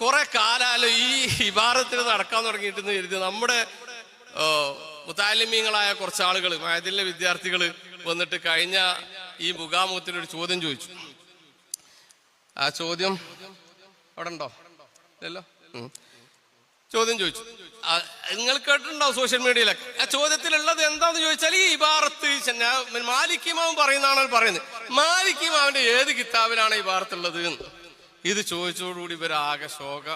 കുറെ കാലാലോ ഈ ഇബാറത്തിന് നടക്കാൻ തുടങ്ങിയിട്ടെന്ന് കരുതി. നമ്മുടെ മുത്താലിമീങ്ങളായ കുറച്ച് ആളുകൾ മയതിലെ വിദ്യാർത്ഥികൾ വന്നിട്ട് കഴിഞ്ഞ ഈ മുഖാമുഖത്തിൽ ഒരു ചോദ്യം ചോദിച്ചു. ആ ചോദ്യം അവിടെ ഉണ്ടോ? ഇല്ലല്ലോ? ചോദ്യം ചോദിച്ചു. നിങ്ങൾ കേട്ടിട്ടുണ്ടാവും സോഷ്യൽ മീഡിയയിലൊക്കെ? ആ ചോദ്യത്തിലുള്ളത് എന്താന്ന് ചോദിച്ചാൽ ഈ ഇബാറത്ത് ഞാൻ പറയുന്നതാണോ പറയുന്നത്. മാലിക്കിമാവിന്റെ ഏത് കിതാബിലാണ് ഇബാറത്തുള്ളത് എന്ന്. ഇത് ചോദിച്ചോടുകൂടി ആകെ ശോക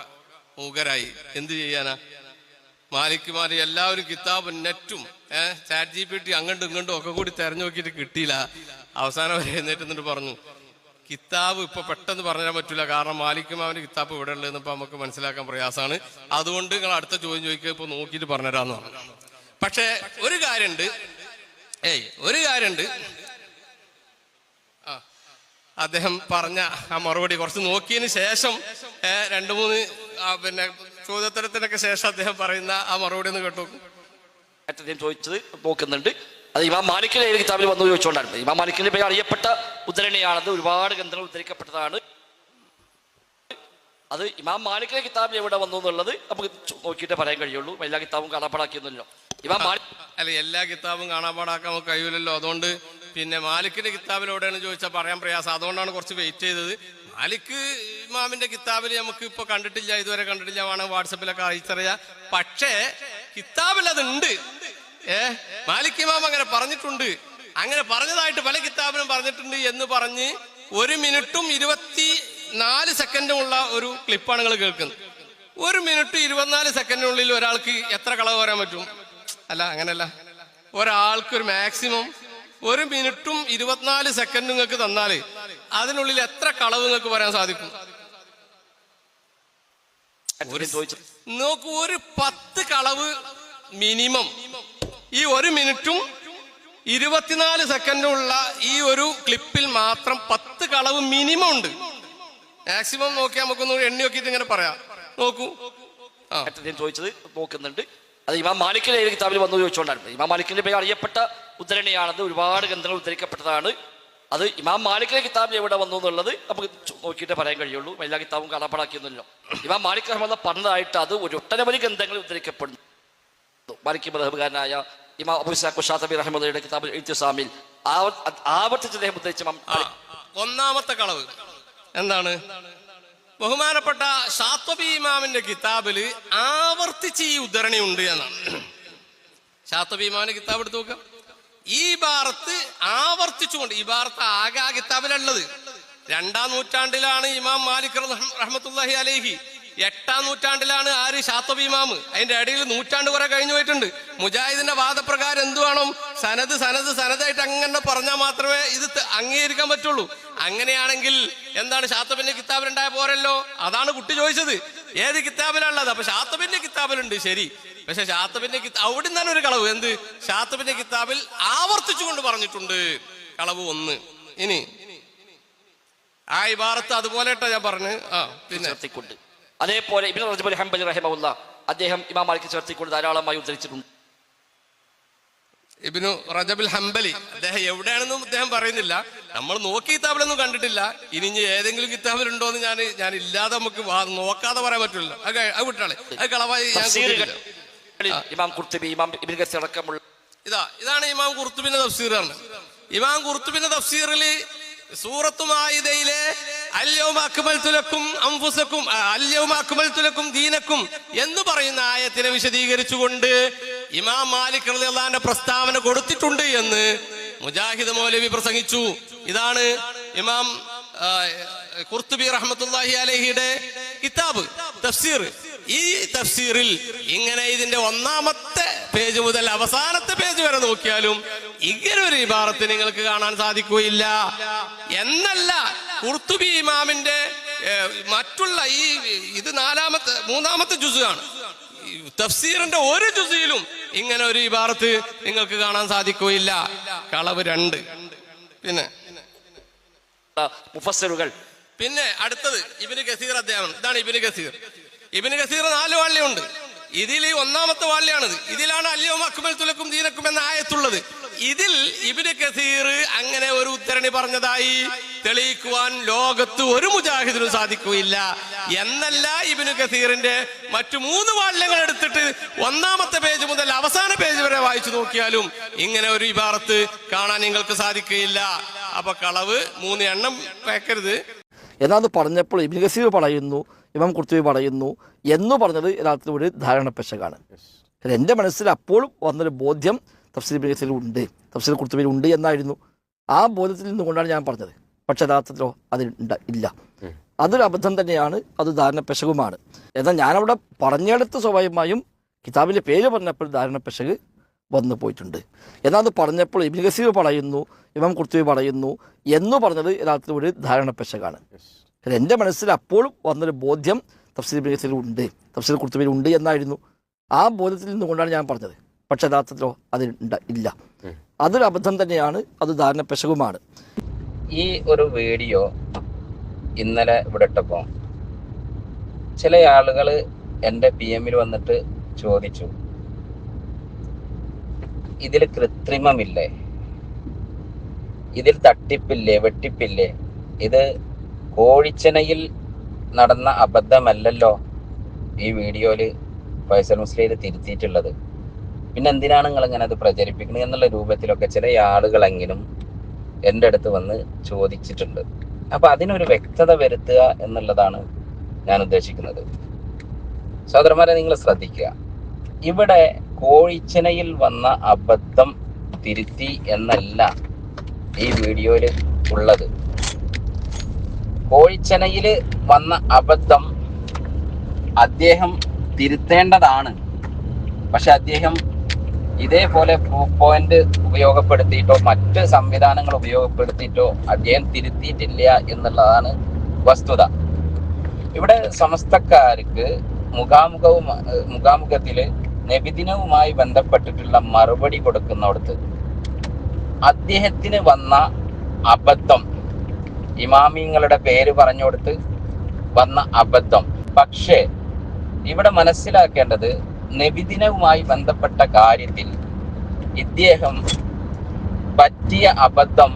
ഉകരായി. എന്ത് ചെയ്യാനാ? മാലിക്കുമാര് എല്ലാവരും കിതാബും നെറ്റും ഏഹ് ചാറ്റ് ജി പി ടി അങ്ങോട്ടും ഇങ്ങോട്ടും ഒക്കെ കൂടി തെരഞ്ഞു നോക്കിയിട്ട് കിട്ടിയില്ല. അവസാനം വരെ എഴുന്നേറ്റ് എന്നിട്ട് പറഞ്ഞു കിതാബ് ഇപ്പൊ പെട്ടെന്ന് പറഞ്ഞാൽ പറ്റില്ല കാരണം മാലിക്കുമാവിന്റെ കിതാബ് ഇവിടെ ഉള്ളതെന്ന് ഇപ്പൊ നമുക്ക് മനസ്സിലാക്കാൻ പ്രയാസമാണ്. അതുകൊണ്ട് നിങ്ങൾ അടുത്ത ചോദ്യം ചോദിക്കുക ഇപ്പൊ നോക്കിയിട്ട് പറഞ്ഞുതരാന്ന് പറഞ്ഞു. പക്ഷേ ഒരു കാര്യമുണ്ട്. ഏയ് ഒരു കാര്യമുണ്ട്. അദ്ദേഹം പറഞ്ഞ ആ മറുപടി കുറച്ച് നോക്കിയതിന് ശേഷം രണ്ടു മൂന്ന് പിന്നെ ചോദ്യോത്തരത്തിനൊക്കെ ശേഷം അദ്ദേഹം പറയുന്ന ആ മറുപടി ഒന്ന് കേട്ടു. അദ്ദേഹം ചോദിച്ചത് നോക്കുന്നുണ്ട്. അത് ഇമാം മാലിക്കിന്റെ ഏത് കിതാബിൽ വന്നു ചോദിച്ചുകൊണ്ടാണ്. ഇമാം മാലിക്കിന്റെ പേര് അറിയപ്പെട്ട ഉദ്ധരണിയാണത് ഒരുപാട് ഗ്രന്ഥങ്ങൾ ഉദ്ധരിക്കപ്പെട്ടതാണ്. അത് ഇമാം മാലിക്കിന്റെ കിതാബിൽ എവിടെ വന്നു എന്നുള്ളത് നമുക്ക് നോക്കിയിട്ട് പറയാൻ കഴിയുള്ളൂ. എല്ലാ കിതാബും കാണാപ്പാടാക്കിയൊന്നുമല്ലോ ഇമാം മാലിക് അല്ല എല്ലാ കിതാബും കാണാപ്പാടാക്കാൻ കഴിയില്ലല്ലോ. അതുകൊണ്ട് പിന്നെ മാലിക്കിന്റെ കിതാബിലൂടെയാണ് ചോദിച്ചാൽ പറയാൻ പ്രയാസം. അതുകൊണ്ടാണ് കുറച്ച് വെയിറ്റ് ചെയ്തത്. മാലിക് ഇമാമിന്റെ കിതാബിൽ നമുക്ക് ഇപ്പൊ കണ്ടിട്ടില്ല ഇതുവരെ കണ്ടിട്ടില്ല വേണം വാട്സപ്പിലൊക്കെ അയച്ചറിയാം പക്ഷേ കിതാബിൽ അതുണ്ട്. ഏ? മാലിക് ഇമാം അങ്ങനെ പറഞ്ഞിട്ടുണ്ട്. അങ്ങനെ പറഞ്ഞതായിട്ട് പല കിതാബിലും പറഞ്ഞിട്ടുണ്ട് എന്ന് പറഞ്ഞ് ഒരു മിനിറ്റും ഇരുപത്തി നാല് സെക്കൻഡുമുള്ള ഒരു ക്ലിപ്പാണ് നിങ്ങൾ കേൾക്കുന്നത്. ഒരു മിനിറ്റ് ഇരുപത്തിനാല് സെക്കൻഡിനുള്ളിൽ ഒരാൾക്ക് എത്ര കളവ് വരാൻ പറ്റും? അല്ല അങ്ങനല്ല. ഒരാൾക്ക് ഒരു മാക്സിമം ഒരു മിനിറ്റും ഇരുപത്തിനാല് സെക്കൻഡ് നിങ്ങൾക്ക് തന്നാൽ അതിനുള്ളിൽ എത്ര കളവ് നിങ്ങൾക്ക് പറയാൻ സാധിക്കും? നിങ്ങൾക്ക് നോക്കൂ ഒരു പത്ത് കളവ് മിനിമം. ഈ ഒരു മിനിറ്റും ഇരുപത്തിനാല് സെക്കൻഡുള്ള ഈ ഒരു ക്ലിപ്പിൽ മാത്രം പത്ത് കളവ് മിനിമം ഉണ്ട്. മാക്സിമം നോക്കി നമുക്കൊന്ന് എണ്ണി നോക്കിയിട്ട് ഇങ്ങനെ പറയാം. നോക്കൂ. ചോദിച്ചത് നോക്കുന്നുണ്ട്. അത് ഇമാം മാലിക്കിന്റെ ഏത് കിതാബിൽ വന്നു ചോദിച്ചുകൊണ്ടാണ്. ഇമാം മാലിക്കിന്റെ പേര് അറിയപ്പെട്ട ഉദ്ധരണിയാണത്. ഒരുപാട് ഗ്രന്ഥങ്ങൾ ഉദ്ധരിക്കപ്പെട്ടതാണ്. അത് ഇമാം മാലിക്കിന്റെ കിതാബിൽ എവിടെ വന്നു എന്നുള്ളത് നമുക്ക് നോക്കിയിട്ട് പറയാൻ കഴിയുള്ളൂ. എല്ലാ കിതാബും കാലപ്പാടാക്കിയൊന്നുമല്ലോ ഇമാം മാലിക് അഹമ്മദ് പറഞ്ഞതായിട്ട് അത് ഒരു ഒട്ടനവധി ഗ്രന്ഥങ്ങൾ ഉദ്ധരിക്കപ്പെടുന്നു. മാലിക് മദഹബുകാരനായ ഇമാം അബു ഷാത്തബി റഹ്മദയുടെ കിതാബ് എഴുത്തുസാമിൽ ആവർത്തിച്ച് അദ്ദേഹം ഉദ്ധരിച്ച ഒന്നാമത്തെ കളവ്. എന്താണ്? ബഹുമാനപ്പെട്ട ഷാത്വബി ഇമാമിന്റെ കിതാബിൽ ആവർത്തിച്ച് ഈ ഉദ്ധരണി ഉണ്ട് എന്നാണ്. ഷാത്വബി ഇമാമിന്റെ കിതാബ് എടുത്ത് നോക്കാം. ഈ ഭാരത്ത് ആവർത്തിച്ചുകൊണ്ട് ഈ ഭാരത്ത് ആകെ ആ കിതാബിലുള്ളത് രണ്ടാം നൂറ്റാണ്ടിലാണ് ഇമാം മാലിക് റഹ്മത്തുല്ലാഹി അലേഹി. എട്ടാം നൂറ്റാണ്ടിലാണ് ആര് ഷാത്തബി ഇമാമ് അതിന്റെ ഇടയിൽ നൂറ്റാണ്ട് കുറെ കഴിഞ്ഞു പോയിട്ടുണ്ട്. മുജാഹിദിന്റെ വാദപ്രകാരം എന്തുവാണോ വേണം? സനത് സനത് സനതായിട്ട് അങ്ങനെ പറഞ്ഞാൽ മാത്രമേ ഇത് അംഗീകരിക്കാൻ പറ്റുള്ളൂ. അങ്ങനെയാണെങ്കിൽ എന്താണ് ഷാത്തബിന്റെ കിതാബിലുണ്ടായ പോരല്ലോ? അതാണ് കുട്ടി ചോദിച്ചത്. ഏത് കിതാബിലുള്ളത് അപ്പൊ ശാത്തബിന്റെ കിതാബിലുണ്ട്. ശരി. പക്ഷെ ശാത്തബിന്റെ കിതാ അവിടെ നിന്നാണ് ഒരു കളവ്. എന്ത്? ശാത്തബിന്റെ കിതാബിൽ ആവർത്തിച്ചുകൊണ്ട് പറഞ്ഞിട്ടുണ്ട്. കളവ് ഒന്ന്. ഇനി. ആ ഇബാറത്ത് അതുപോലെ ഞാൻ പറഞ്ഞു. ആ പിന്നെ. അതേപോലെ ഇബിൻ റജബുൽ ഹംബലി റഹിമഉല്ല അദ്ദേഹം ഇമാം മാലിക് ചേർത്തിക്കൊണ്ട് ധാരാളമായി ഉദ്ധരിച്ചിട്ടുണ്ട്. ഇബിനു റജബിൽ ഹംബലി അദ്ദേഹം എവിടെയാണെന്നും അദ്ദേഹം പറയുന്നില്ല. നമ്മൾ നോക്കി കിതാബിലൊന്നും കണ്ടിട്ടില്ല. ഇനി ഇനി ഏതെങ്കിലും കിതാബിലുണ്ടോ എന്ന് ഞാൻ ഞാൻ ഇല്ലാതെ നമുക്ക് നോക്കാതെ പറയാൻ പറ്റില്ല അത് വിട്ടാളെ അത് കളവായി ഇമാം കുർത്തുബി ഇമാം ഇബിൻ അടക്കമുള്ള ഇതാ ഇതാണ് ഇമാം കുർത്തുബിന്റെ ആണ് ഇമാം കുർത്തുബിന്റെ തഫ്സീറിൽ സൂറത്തു മായിദയിലെ അല്യവും അക്മൽത്തുലക്കും അംഫുസക്കും ദീനക്കും എന്ന് പറയുന്ന ആയത്തിനെ വിശദീകരിച്ചുകൊണ്ട് ഇമാം മാലിക് റളിയല്ലാഹുവിന്റെ പ്രസ്താവന കൊടുത്തിട്ടുണ്ട് എന്ന് മുജാഹിദ് മൗലവി പ്രസംഗിച്ചു. ഇതാണ് ഇമാം കുർത്തുബി റഹ്മത്തുള്ളാഹി അലഹിയുടെ കിതാബ് തഫ്സീർ. ഈ തഫ്സീറിൽ ഇങ്ങനെ ഇതിന്റെ ഒന്നാമത്തെ പേജ് മുതൽ അവസാനത്തെ പേജ് വരെ നോക്കിയാലും ഇങ്ങനെ ഒരു ഇബാറത്ത് നിങ്ങൾക്ക് കാണാൻ സാധിക്കുകയില്ല. എന്നല്ല കുർത്തുബി ഇമാമിന്റെ മറ്റുള്ള ഈ ഇത് നാലാമത്തെ മൂന്നാമത്തെ ജുസാണ് തഫ്സീറിന്റെ ഒരു ജുസിയിലും ഇങ്ങനെ ഒരു ഇബാറത്ത് നിങ്ങൾക്ക് കാണാൻ സാധിക്കുകയില്ല. കളവ് രണ്ട്. പിന്നെ? മുഫസ്സറുകൾ പിന്നെ അടുത്തത് ഇബിന് ഗസീർ അദ്ദേഹം. ഇതാണ് ഇബിന് ഗസീർ ഇബിന് കസീർ നാല് വാള്യമുണ്ട് ഇതിൽ ഒന്നാമത്തെ വാള്യാണിത്. ഇതിലാണ് അല്യവും അക്മൽ തുലക്കും ദീനക്കും എന്ന ആയത്തുള്ളത്. ഇതിൽ ഇബിന് കസീർ അങ്ങനെ ഒരു ഉദ്ധരണി പറഞ്ഞതായി തെളിയിക്കുവാൻ ലോകത്ത് ഒരു മുജാഹിദിനും സാധിക്കുകയില്ല. എന്നല്ല ഇബിന് കസീറിന്റെ മറ്റു മൂന്ന് വാള്യങ്ങൾ എടുത്തിട്ട് ഒന്നാമത്തെ പേജ് മുതൽ അവസാന പേജ് വരെ വായിച്ചു നോക്കിയാലും ഇങ്ങനെ ഒരു ഇബാറത്ത് കാണാൻ നിങ്ങൾക്ക് സാധിക്കുകയില്ല. അപ്പൊ കളവ് മൂന്ന് എണ്ണം വെക്കരുത് എന്നാന്ന് പറഞ്ഞപ്പോൾ ഇബിൻ കസീർ പറയുന്നു ഇമാം കുർത്തുബി പറയുന്നു എന്ന് പറഞ്ഞത് യഥാർത്ഥത്തിൽ ഒരു ധാരണ പെശകാണ്. കാരണം എന്റെ മനസ്സിൽ അപ്പോഴും വന്നൊരു ബോധ്യം തഫ്സീൽ ഉണ്ട്. തഫ്സീൽ കുർത്തുബിയിൽ ഉണ്ട് എന്നായിരുന്നു. ആ ബോധ്യത്തിൽ നിന്നുകൊണ്ടാണ് ഞാൻ പറഞ്ഞത്. പക്ഷെ യഥാർത്ഥത്തിലോ അത് ഇല്ല. അതൊരു അബദ്ധം തന്നെയാണ് അത് ധാരണ പെശകുമാണ്. എന്നാൽ ഞാനവിടെ പറഞ്ഞെടുത്ത സ്വാഭാവികമായും കിതാബിന്റെ പേര് പറഞ്ഞപ്പോൾ ധാരണ പെശക് വന്നു പോയിട്ടുണ്ട്. എന്നാൽ അത് പറഞ്ഞപ്പോൾ ഇബിൻ ഗസീർ പറയുന്നു ഇമാം കുർത്തുബി പറയുന്നു എന്ന് പറഞ്ഞത് യഥാർത്ഥത്തിൽ ഒരു ധാരണ പെശകാണ്. കാരണം എന്റെ മനസ്സിൽ അപ്പോഴും വന്നൊരു ബോധ്യം തഫ്സീൽ ഇബിൻ ഗസീൽ ഉണ്ട്. തഫ്സീൽ കുർത്തുബിയിൽ ഉണ്ട് എന്നായിരുന്നു. ആ ബോധത്തിൽ നിന്നുകൊണ്ടാണ് ഞാൻ പറഞ്ഞത്. പക്ഷെ യഥാർത്ഥത്തിലോ അത് ഇല്ല. അതൊരു അബദ്ധം തന്നെയാണ്. അത് ധാരണ പെശകുമാണ്. ഈ ഒരു വീഡിയോ ഇന്നലെ ഇവിടെ ഇട്ടപ്പോൾ ചില ആളുകൾ എന്റെ പി എമ്മിൽ വന്നിട്ട് ചോദിച്ചു. ഇതിൽ കൃത്രിമമില്ലേ? ഇതിൽ തട്ടിപ്പില്ലേ? വെട്ടിപ്പില്ലേ? ഇത് കോഴിച്ചനയിൽ നടന്ന അബദ്ധമല്ലല്ലോ ഈ വീഡിയോയിൽ ഫൈസൽ മുസ്ലിയിൽ തിരുത്തിയിട്ടുള്ളത്. പിന്നെ എന്തിനാണ് നിങ്ങൾ ഇങ്ങനെ അത് പ്രചരിപ്പിക്കുന്നത് എന്നുള്ള രൂപത്തിലൊക്കെ ചില ആളുകളെങ്കിലും എന്റെ അടുത്ത് വന്ന് ചോദിച്ചിട്ടുണ്ട്. അപ്പൊ അതിനൊരു വ്യക്തത വരുത്തുക എന്നുള്ളതാണ് ഞാൻ ഉദ്ദേശിക്കുന്നത്. സഹോദരന്മാരെ നിങ്ങൾ ശ്രദ്ധിക്കുക. ഇവിടെ കോഴിച്ചനയിൽ വന്ന അബദ്ധം തിരുത്തി എന്നല്ല ഈ വീഡിയോയിൽ ഉള്ളത്. കോഴിച്ചനയിൽ വന്ന അബദ്ധം അദ്ദേഹം തിരുത്തേണ്ടതാണ്. പക്ഷെ അദ്ദേഹം ഇതേപോലെ പ്രൂഫ് പോയിന്റ് ഉപയോഗപ്പെടുത്തിയിട്ടോ മറ്റ് സംവിധാനങ്ങൾ ഉപയോഗപ്പെടുത്തിയിട്ടോ അദ്ദേഹം തിരുത്തിയിട്ടില്ല എന്നുള്ളതാണ് വസ്തുത. ഇവിടെ സമസ്തക്കാർക്ക് മുഖാമുഖവും മുഖാമുഖത്തിൽ നബിദിനവുമായി ബന്ധപ്പെട്ടിട്ടുള്ള മറുപടി കൊടുക്കുന്നിടത്ത് അദ്ദേഹത്തിന് വന്ന അബദ്ധം ഇമാമിങ്ങളുടെ പേര് പറഞ്ഞു കൊടുത്ത് വന്ന അബദ്ധം. പക്ഷേ ഇവിടെ മനസ്സിലാക്കേണ്ടത് നബിദിനവുമായി ബന്ധപ്പെട്ട കാര്യത്തിൽ ഇദ്ദേഹം പറ്റിയ അബദ്ധം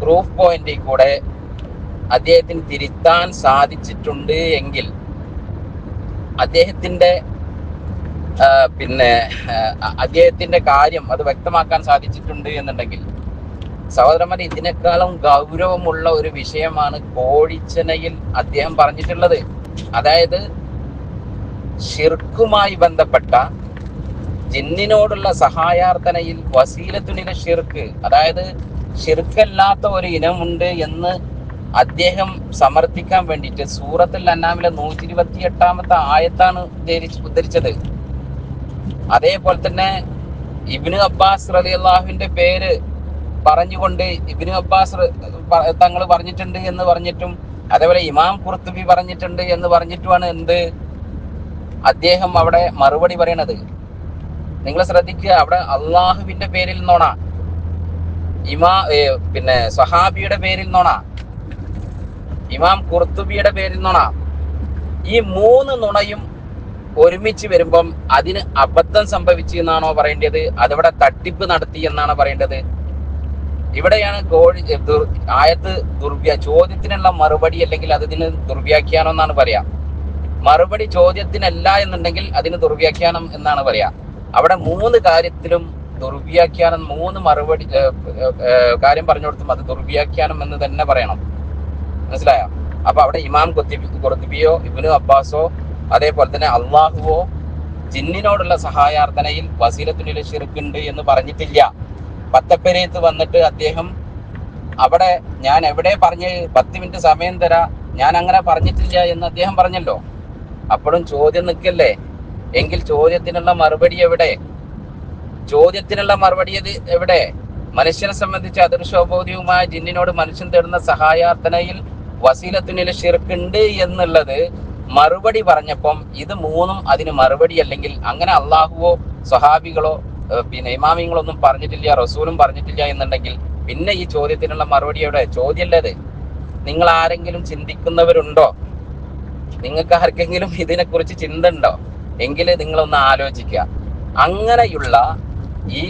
പ്രൂഫ് പോയിന്റിൽ കൂടെ അദ്ദേഹത്തിന് തിരുത്താൻ സാധിച്ചിട്ടുണ്ട് എങ്കിൽ അദ്ദേഹത്തിന്റെ പിന്നെ അദ്ദേഹത്തിന്റെ കാര്യം അത് വ്യക്തമാക്കാൻ സാധിച്ചിട്ടുണ്ട് എന്നുണ്ടെങ്കിൽ സഹോദരന്മാരെ ഇതിനേക്കാളും ഗൗരവമുള്ള ഒരു വിഷയമാണ് കോഴിച്ചനയിൽ അദ്ദേഹം പറഞ്ഞിട്ടുള്ളത്. അതായത് ഷിർക്കുമായി ബന്ധപ്പെട്ട ജിന്നിനോടുള്ള സഹായാർത്ഥനയിൽ വസീലത്തുനിലെ ഷിർക്ക് അതായത് ഷിർക്കല്ലാത്ത ഒരു ഇനമുണ്ട് എന്ന് അദ്ദേഹം സമർത്ഥിക്കാൻ വേണ്ടിയിട്ട് സൂറത്തിൽ അന്നാമിലെ നൂറ്റി ഇരുപത്തി എട്ടാമത്തെ ആയത്താണ് ഉദ്ധരിച്ച് ഉദ്ധരിച്ചത്. അതേപോലെ തന്നെ ഇബിന് അബ്ബാസ് റലി അള്ളാഹുവിന്റെ പേര് പറഞ്ഞുകൊണ്ട് ഇബിന് അബ്ബാസ് തങ്ങൾ പറഞ്ഞിട്ടുണ്ട് എന്ന് പറഞ്ഞിട്ടും അതേപോലെ ഇമാം കുർത്തുബി പറഞ്ഞിട്ടുണ്ട് എന്ന് പറഞ്ഞിട്ടുമാണ് എന്ത്? അദ്ദേഹം അവിടെ മറുപടി പറയണത്. നിങ്ങൾ ശ്രദ്ധിക്കുക അവിടെ അള്ളാഹുവിന്റെ പേരിൽ നോണ. ഇമാ പിന്നെ സഹാബിയുടെ പേരിൽ നോണ. ഇമാം കുർത്തുബിയുടെ പേരിൽ നോണ. ഈ മൂന്ന് നുണയും ഒരുമിച്ച് വരുമ്പം അതിന് അബദ്ധം സംഭവിച്ചു എന്നാണോ പറയേണ്ടത്? അതവിടെ തട്ടിപ്പ് നടത്തി എന്നാണോ പറയേണ്ടത്? ഇവിടെയാണ് ദുർ- ആയത്ത് ദുർവ്യ ചോദ്യത്തിനുള്ള മറുപടി അല്ലെങ്കിൽ അതിന് ദുർവ്യാഖ്യാനം എന്നാണ് പറയാ. മറുപടി ചോദ്യത്തിനല്ല എന്നുണ്ടെങ്കിൽ അതിന് ദുർവ്യാഖ്യാനം എന്നാണ് പറയാ. അവിടെ മൂന്ന് കാര്യത്തിലും ദുർവ്യാഖ്യാനം മൂന്ന് മറുപടി കാര്യം പറഞ്ഞു കൊടുത്തും അത് ദുർവ്യാഖ്യാനം എന്ന് തന്നെ പറയണം. മനസ്സിലായോ? അപ്പൊ അവിടെ ഇമാം കുത്തിബി കൊറുത്തിബിയോ ഇബിനു അബ്ബാസോ അതേപോലെ തന്നെ അള്ളാഹുവോ ജിന്നിനോടുള്ള സഹായാർത്ഥനയിൽ വസീലത്തുനിൽ ഷിർക്കുണ്ട് എന്ന് പറഞ്ഞിട്ടില്ല. പത്തപ്പെരയത്ത് വന്നിട്ട് അദ്ദേഹം അവിടെ ഞാൻ എവിടെ പറഞ്ഞ് പത്ത് മിനിറ്റ് സമയം തരാ ഞാൻ അങ്ങനെ പറഞ്ഞിട്ടില്ല എന്ന് അദ്ദേഹം പറഞ്ഞല്ലോ. അപ്പോഴും ചോദ്യം നിൽക്കല്ലേ? എങ്കിൽ ചോദ്യത്തിനുള്ള മറുപടി എവിടെ? ചോദ്യത്തിനുള്ള മറുപടി എവിടെ? മനുഷ്യനെ സംബന്ധിച്ച് അദൃശ്യോബോധ്യവുമായ ജിന്നിനോട് മനുഷ്യൻ തേടുന്ന സഹായാർത്ഥനയിൽ വസീലത്തിനിൽ ഷിർക്കുണ്ട് എന്നുള്ളത് മറുപടി പറഞ്ഞപ്പം ഇത് മൂന്നും അതിന് മറുപടി അല്ലെങ്കിൽ അങ്ങനെ അള്ളാഹുവോ സ്വഹാബികളോ പിന്നെ ഇമാമിങ്ങളൊന്നും പറഞ്ഞിട്ടില്ല റസൂലും പറഞ്ഞിട്ടില്ല എന്നുണ്ടെങ്കിൽ പിന്നെ ഈ ചോദ്യത്തിനുള്ള മറുപടി എവിടെ? ചോദ്യമല്ലത് നിങ്ങൾ ആരെങ്കിലും ചിന്തിക്കുന്നവരുണ്ടോ? നിങ്ങൾക്ക് ആർക്കെങ്കിലും ഇതിനെക്കുറിച്ച് ചിന്ത ഉണ്ടോ? എങ്കിൽ നിങ്ങളൊന്ന് ആലോചിക്കുക. അങ്ങനെയുള്ള ഈ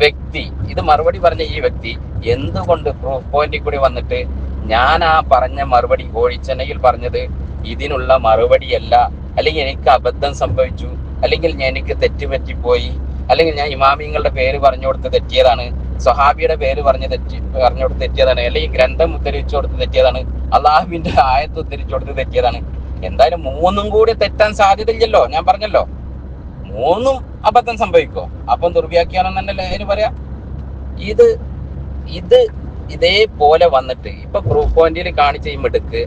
വ്യക്തി ഇത് മറുപടി പറഞ്ഞ ഈ വ്യക്തി എന്തുകൊണ്ട് പ്രൂഫ് പോയിന്റിൽ കൂടി വന്നിട്ട് ഞാൻ ആ പറഞ്ഞ മറുപടി ഓഴിച്ചെന്നെങ്കിൽ പറഞ്ഞത് ഇതിനുള്ള മറുപടിയല്ല അല്ലെങ്കിൽ എനിക്ക് അബദ്ധം സംഭവിച്ചു അല്ലെങ്കിൽ എനിക്ക് തെറ്റുപറ്റിപ്പോയി അല്ലെങ്കിൽ ഞാൻ ഇമാമിങ്ങളുടെ പേര് പറഞ്ഞു കൊടുത്ത് തെറ്റിയതാണ് സ്വഹാബിയുടെ പേര് പറഞ്ഞ് തെറ്റി പറഞ്ഞു കൊടുത്ത് തെറ്റിയതാണ് അല്ലെങ്കിൽ ഗ്രന്ഥം ഉദ്ധരിച്ചു കൊടുത്ത് തെറ്റിയതാണ് അള്ളാഹുവിന്റെ ആയത്ത് ഉദ്ധരിച്ചു കൊടുത്ത് തെറ്റിയതാണ്. എന്തായാലും മൂന്നും കൂടി തെറ്റാൻ സാധ്യതയില്ലല്ലോ ഞാൻ പറഞ്ഞല്ലോ. മൂന്നും അബദ്ധം സംഭവിക്കോ? അപ്പം ദുർവ്യാഖ്യാനം തന്നെയല്ലേ അതിന് പറയാ? ഇത് ഇത് ഇതേപോലെ വന്നിട്ട് ഇപ്പൊ പ്രൂഫ് പോയിന്റിൽ കാണിച്ച ഈ മിടുക്ക്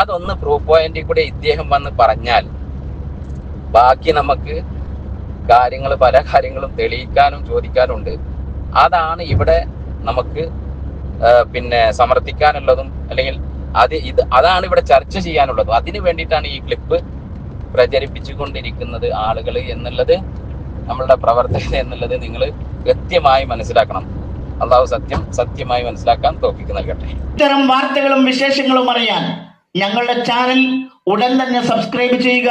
അതൊന്ന് പ്രൂഫ് പോയിന്റിൽ കൂടെ ഇദ്ദേഹം വന്ന് പറഞ്ഞാൽ ബാക്കി നമുക്ക് കാര്യങ്ങൾ പല കാര്യങ്ങളും തെളിയിക്കാനും ചോദിക്കാനും ഉണ്ട് അതാണ് ഇവിടെ നമുക്ക് പിന്നെ സമർത്ഥിക്കാനുള്ളതും അല്ലെങ്കിൽ അത് ഇത് അതാണ് ഇവിടെ ചർച്ച ചെയ്യാനുള്ളതും. അതിന് വേണ്ടിയിട്ടാണ് ഈ ക്ലിപ്പ് പ്രചരിപ്പിച്ചുകൊണ്ടിരിക്കുന്നത് ആളുകൾ എന്നുള്ളത് നമ്മളുടെ പ്രവർത്തകർ എന്നുള്ളത് നിങ്ങൾ കൃത്യമായി മനസ്സിലാക്കണം. അള്ളാഹു സത്യം സത്യമായി മനസ്സിലാക്കാൻ തോപ്പിക്ക് നൽകട്ടെ. ഇത്തരം വാർത്തകളും വിശേഷങ്ങളും അറിയാൻ ഞങ്ങളുടെ ചാനൽ ഉടൻ തന്നെ സബ്സ്ക്രൈബ് ചെയ്യുക.